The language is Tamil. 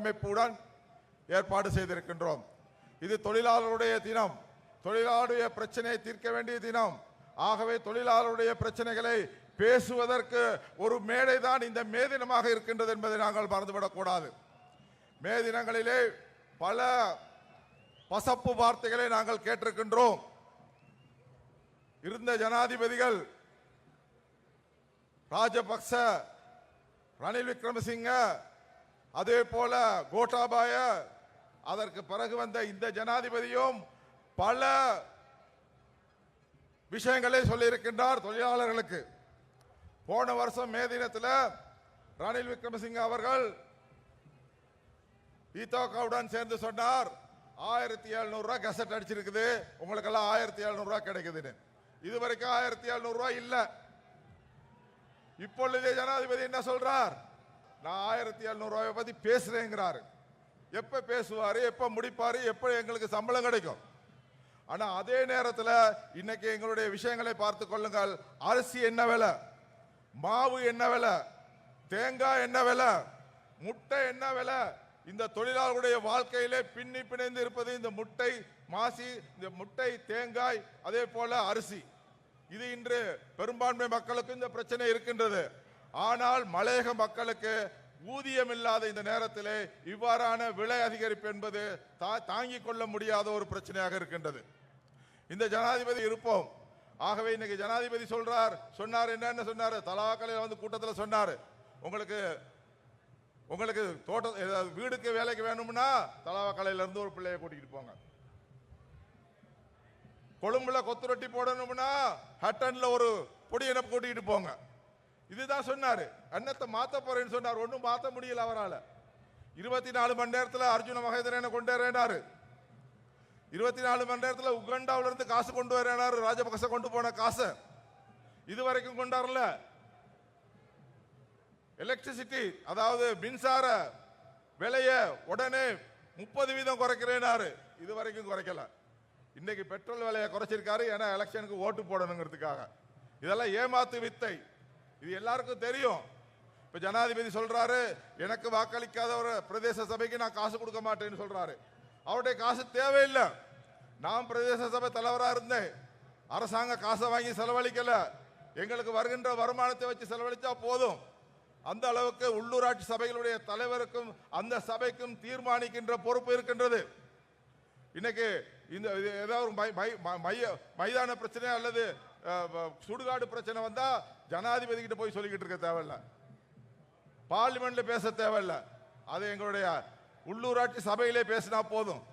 அமைப்புடன் ஏற்பாடு செய்திருக்கின்றோம். இது தொழிலாளருடைய தினம். தொழிலாளருடைய பிரச்சனையை தீர்க்க வேண்டிய தினம். ஆகவே தொழிலாளருடைய பிரச்சனைகளை பேசுவதற்கு ஒரு மேடை தான் இந்த மே தினமாக இருக்கின்றது என்பதை நாங்கள் மறந்துவிடக்கூடாது. மே தினங்களிலே பல பசப்பு வார்த்தைகளை நாங்கள் கேட்டிருக்கின்றோம். இருந்த ஜனாதிபதிகள் ராஜபக்ச ரணில் விக்ரமசிங்க அதே போல கோட்டாபாய அதற்கு பிறகு வந்த இந்த ஜனாதிபதியும் பல விஷயங்களை சொல்லியிருக்கின்றார் தொழிலாளர்களுக்கு. போன வருஷம் மே தினத்தில் ரணில் விக்ரமசிங்க அவர்கள் ஈத்தோகாவுடன் சேர்ந்து சொன்னார் ஆயிரத்தி எழுநூறுரூவா ரூபாய் கசட் அடிச்சிருக்குது. உங்களுக்கெல்லாம் ஆயிரத்தி எழுநூறுரூவா கிடைக்குதுன்னு. இது வரைக்கும் ஆயிரத்தி எழுநூறுரூவா இல்லை. இப்பொழுதே ஜனாதிபதி என்ன சொல்றார்? நான் ஆயிரத்தி எழுநூறுவாயை பற்றி பேசுகிறேங்கிறாரு எப்போ பேசுவார் எப்போ முடிப்பார் எப்போ எங்களுக்கு சம்பளம் கிடைக்கும்? ஆனால் அதே நேரத்தில் இன்னைக்கு எங்களுடைய விஷயங்களை பார்த்து கொள்ளுங்கள். அரிசி என்ன விலை? மாவு என்ன விலை? தேங்காய் என்ன விலை? முட்டை என்ன விலை? இந்த தொழிலாளர்களுடைய வாழ்க்கையிலே பின்னி பிணைந்து இருப்பது இந்த முட்டை மாசி இந்த முட்டை தேங்காய் அதே போல அரிசி. இது இன்று பெரும்பான்மை மக்களுக்கு இந்த பிரச்சனை இருக்கின்றது. ஆனால் மலையக மக்களுக்கு ஊதியம் இல்லாத இந்த நேரத்திலே இவ்வாறான விலை அதிகரிப்பு என்பது தா- தாங்கிக் கொள்ள முடியாத ஒரு பிரச்சனையாக இருக்கின்றது. இந்த ஜனாதிபதி இருப்போம். ஆகவே இன்னைக்கு ஜனாதிபதி சொல்றார் சொன்னார் என்னன்னு சொன்னார். தலாக்கலையில் வந்து கூட்டத்தில் சொன்னார். உங்களுக்கு உங்களுக்கு தோட்ட ஏதாவது வீடுக்கு வேலைக்கு வேணும்னா தலாவக்கலையில இருந்து ஒரு பிள்ளைய கூட்டிகிட்டு போங்க. கொழும்புல கொத்து ரொட்டி போடணும்னா ஹட்டன்ல ஒரு பொடியனை கூட்டிகிட்டு போங்க. இதுதான் சொன்னார். அன்னத்தை மாற்ற போறேன்னு சொன்னார். ஒன்றும் மாற்ற முடியல அவரால். இருபத்தி நாலு மணி நேரத்தில் அர்ஜுன மகேந்திரனை கொண்டு வரேனாரு இருபத்தி நாலு மணி நேரத்தில் உகண்டாவிலிருந்து காசு கொண்டு வரேனாரு ராஜபக்ச கொண்டு போன காசை. இது வரைக்கும் கொண்டாடல எலக்ட்ரிசிட்டி அதாவது மின்சார விலையை உடனே முப்பது வீதம் குறைக்கிறேனாரு இது வரைக்கும் குறைக்கல. இன்னைக்கு பெட்ரோல் விலையை குறைச்சிருக்காரு. ஏன்னா எலெக்ஷனுக்கு ஓட்டு போடணுங்கிறதுக்காக. இதெல்லாம் ஏமாத்து வித்தை. இது எல்லாருக்கும் தெரியும். இப்போ ஜனாதிபதி சொல்றாரு எனக்கு வாக்களிக்காத ஒரு பிரதேச சபைக்கு நான் காசு கொடுக்க மாட்டேன்னு சொல்றாரு. அவருடைய காசு தேவையில்லை. நான் பிரதேச சபை தலைவராக இருந்தேன். அரசாங்க காசை வாங்கி செலவழிக்கல. எங்களுக்கு வருகின்ற வருமானத்தை வச்சு செலவழித்தா போதும். அந்த அளவுக்கு உள்ளூராட்சி சபைகளுடைய தலைவருக்கும் அந்த சபைக்கும் தீர்மானிக்கின்ற பொறுப்பு இருக்கின்றது. இன்னைக்கு இந்த இது ஏதாவது ஒரு மை- மை- ம- மைய மைதான பிரச்சனை அல்லது சுடுகாடு பிரச்சனை வந்தா ஜனாதிபதி கிட்ட போய் சொல்லிக்கிட்டு இருக்க தேவையில்ல. பார்லிமெண்ட்ல பேச தேவையில்ல. அது எங்களுடைய உள்ளூராட்சி சபையிலே பேசினா போதும்.